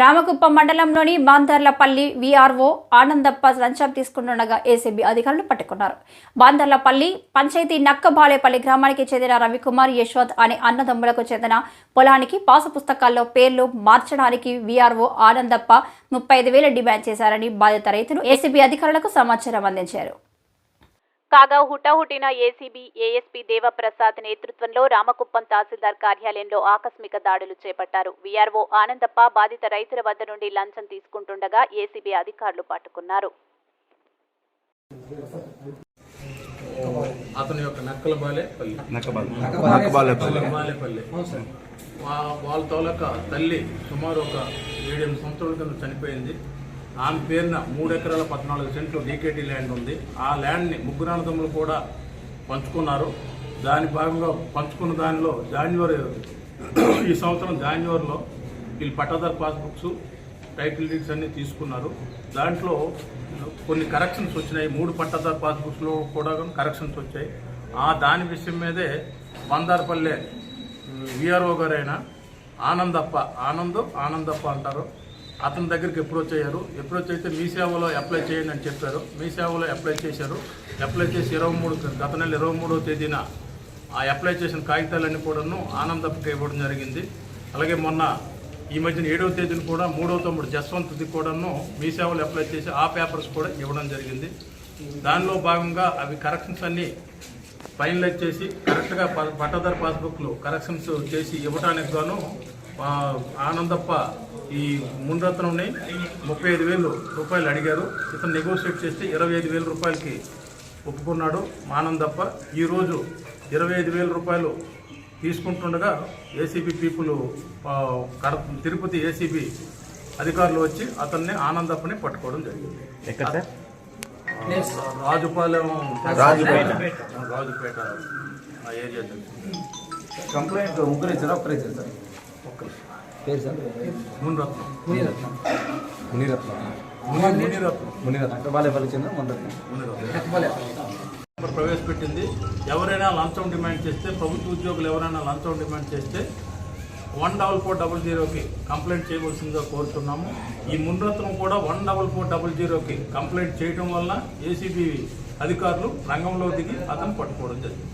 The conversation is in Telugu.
రామకుప్పం మండలంలోని బాందర్లపల్లి వీఆర్ఓ ఆనందప్ప లంచం తీసుకుంటుండగా ఏసీబీ అధికారులు పట్టుకున్నారు. బాందర్లపల్లి పంచాయతీ నక్కబాలేపల్లి గ్రామానికి చెందిన రవికుమార్ యశ్వంత్ అనే అన్నదమ్ములకు చెందిన పొలానికి పాసు పుస్తకాల్లో పేర్లు మార్చడానికి వీఆర్ఓ ఆనందప్ప ముప్పై ఐదు వేల డిమాండ్ చేశారని బాధిత రైతులు ఏసీబీ అధికారులకు సమాచారం అందించారు. కాగా హుటాహుటిన ఏసీబీ ఏఎస్పీ దేవప్రసాద్ నేతృత్వంలో రామకుప్పం తహసీల్దార్ కార్యాలయంలో ఆకస్మిక దాడులు చేపట్టారు. వీఆర్ఓ ఆనందప్ప బాధిత రైతుల వద్ద నుండి లంచం తీసుకుంటుండగా ఏసీబీ అధికారులు పట్టుకున్నారు. అతని యొక్క నక్కబాలేపల్లి వాళ్ళ తోలక తల్లి సుమారు ఒక ఏడెనిమిది సంవత్సరాల కింద చనిపోయింది. ఆమె పేరున మూడు ఎకరాల పద్నాలుగు సెంట్లు డీకేటీ ల్యాండ్ ఉంది. ఆ ల్యాండ్ని ముగ్గురు అన్నదమ్ములు కూడా పంచుకున్నారు. దాని భాగంగా పంచుకున్న దానిలో జాన్యువరి ఈ సంవత్సరం జాన్యువరిలో వీళ్ళు పట్టాదారు పాస్బుక్స్ టైటిల్ డీడ్స్ అన్నీ తీసుకున్నారు. దాంట్లో కొన్ని కరెక్షన్స్ వచ్చినాయి. మూడు పట్టాదారు పాస్బుక్స్లో కూడా కరెక్షన్స్ వచ్చాయి. ఆ దాని విషయం మీదే బందారపల్లె విఆర్ఓ గారైన ఆనందప్ప ఆనంద్ ఆనందప్ప అంటారు. అతని దగ్గరికి అప్రోచ్ అయ్యారు. అప్రోచ్ అయితే మీ సేవలో అప్లై చేయండి అని చెప్పారు. మీ సేవలో అప్లై చేశారు. అప్లై చేసి ఇరవై మూడు గత నెల ఇరవై మూడవ తేదీన ఆ అప్లై చేసిన కాగితాలన్నీ కూడాను ఆనందప్పకి ఇవ్వడం జరిగింది. అలాగే మొన్న ఈ మధ్యన ఏడవ తేదీన కూడా మూడవ తమ్ముడు జస్వంత్ది కూడాను మీ సేవలు అప్లై చేసి ఆ పేపర్స్ కూడా ఇవ్వడం జరిగింది. దానిలో భాగంగా అవి కరెక్షన్స్ అన్నీ ఫైనలైజ్ చేసి కరెక్ట్గా ప- పట్టాదారు పాస్బుక్లు కరెక్షన్స్ చేసి ఇవ్వడానికి గాను ఆనందప్ప ఈ మున్రత్నంని ముప్పై ఐదు వేలు రూపాయలు అడిగారు. ఇతను నెగోషియేట్ చేస్తే ఇరవై ఐదు వేల రూపాయలకి ఒప్పుకున్నాడు ఆనందప్ప ఈరోజు ఇరవై ఐదు వేల రూపాయలు తీసుకుంటుండగా ఏసీబీ పీపుల్ తిరుపతి ఏసీబీ అధికారులు వచ్చి అతన్ని ఆనందప్పని పట్టుకోవడం జరిగింది. ఎక్కడ సార్? రాజుపాలెం రాజుపేట. రాజుపేట ఆ ఏరియా. కంప్లైంట్ ముగ్గురు ఇచ్చారు సార్. పేరు సార్ మునిరత్నం. మునిరత్నం మునిరత్నం మునిరత్నం మునిరత్నం బాలేపల్లి చెందిన మునిరత్నం మునిరత్నం ప్రవేశపెట్టింది ఎవరైనా లంచం డిమాండ్ చేస్తే ప్రభుత్వ ఉద్యోగులు ఎవరైనా లంచం డిమాండ్ చేస్తే వన్ డబల్ ఫోర్ డబల్ జీరోకి కంప్లైంట్ చేయవలసిందిగా కోరుతున్నాము. ఈ మున్రత్నం కూడా వన్ డబల్ ఫోర్ డబల్ జీరోకి కంప్లైంట్ చేయడం వల్ల ఏసీబీ అధికారులు రంగంలో దిగి అతను పట్టుకోవడం జరిగింది.